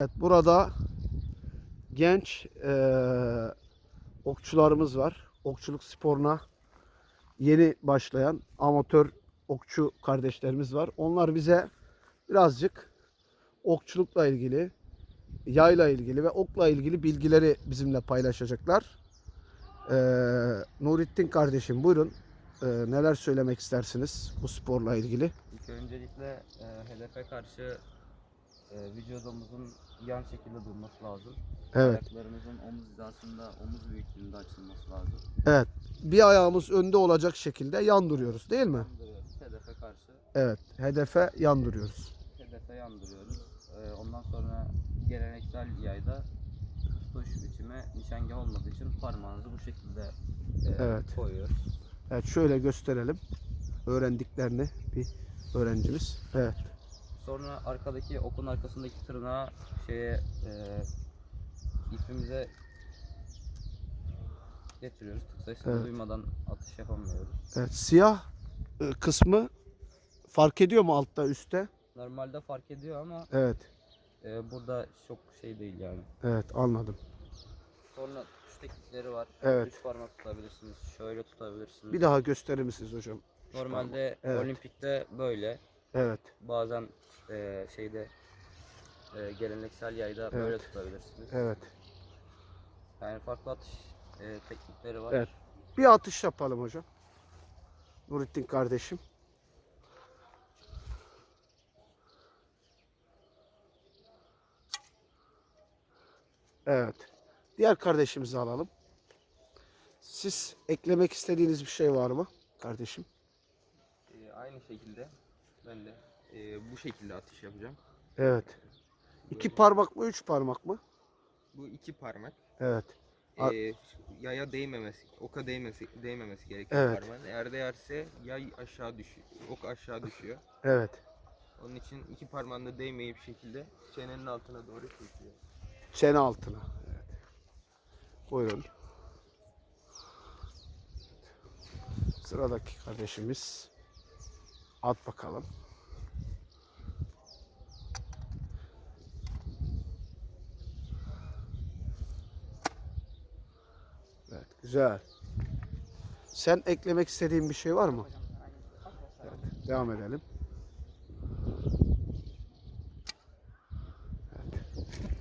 Evet, burada genç eee, okçularımız var. Okçuluk sporuna yeni başlayan amatör okçu kardeşlerimiz var. Onlar bize birazcık okçulukla ilgili, yayla ilgili ve okla ilgili bilgileri bizimle paylaşacaklar. Eee Nurettin kardeşim buyurun. Eee, neler söylemek istersiniz bu sporla ilgili? İlk öncelikle e, hedefe karşı e, vücudumuzun yan şekilde durması lazım. Evet. Ayaklarımızın omuz hizasında, omuz büyüklüğünde açılması lazım. Evet. Bir ayağımız önde olacak şekilde yan duruyoruz değil mi? Yandırıyoruz hedefe karşı. Evet. Hedefe yan duruyoruz. Hedefe yandırıyoruz. E, ondan sonra geleneksel yayda tutuş biçimi nişangah olmadığı için parmağınızı bu şekilde e, Evet. koyuyoruz. Evet şöyle gösterelim. Öğrendiklerini bir öğrencimiz. Evet. Sonra arkadaki okun arkasındaki tırnağı şeye e, ipimize getiriyoruz. Tık sesini Evet. duymadan atış yapamıyoruz. Evet. Siyah e, kısmı fark ediyor mu altta üstte? Normalde fark ediyor ama Evet. e, burada çok şey değil yani. Evet anladım. Sonra tutuş teknikleri var. Evet. Üç parmak tutabilirsiniz. Şöyle tutabilirsiniz. Bir daha gösterir misiniz hocam? Normalde Evet. olimpikte böyle. Evet. Bazen e, şeyde e, geleneksel yayda böyle Evet. tutabilirsiniz. Evet. Yani farklı atış e, teknikleri var. Evet. Bir atış yapalım hocam. Nurettin kardeşim. Evet. Diğer kardeşimizi alalım. Siz eklemek istediğiniz bir şey var mı kardeşim? Ee, aynı şekilde ben de e, bu şekilde atış yapacağım. Evet. İki parmak mı, üç parmak mı? Bu iki parmak. Evet. A- Ee, yaya değmemesi, oka değmesi, değmemesi gerekiyor Evet. parmağın. Eğer değerse yay aşağı düşüyor, ok aşağı düşüyor. Evet. Onun için iki parmağın da değmeyip şekilde çenenin altına doğru çekiyor. Çene altına. Evet. Buyurun. Sıradaki kardeşimiz. At bakalım. Evet, güzel. Sen eklemek istediğin bir şey var mı? Evet, devam edelim.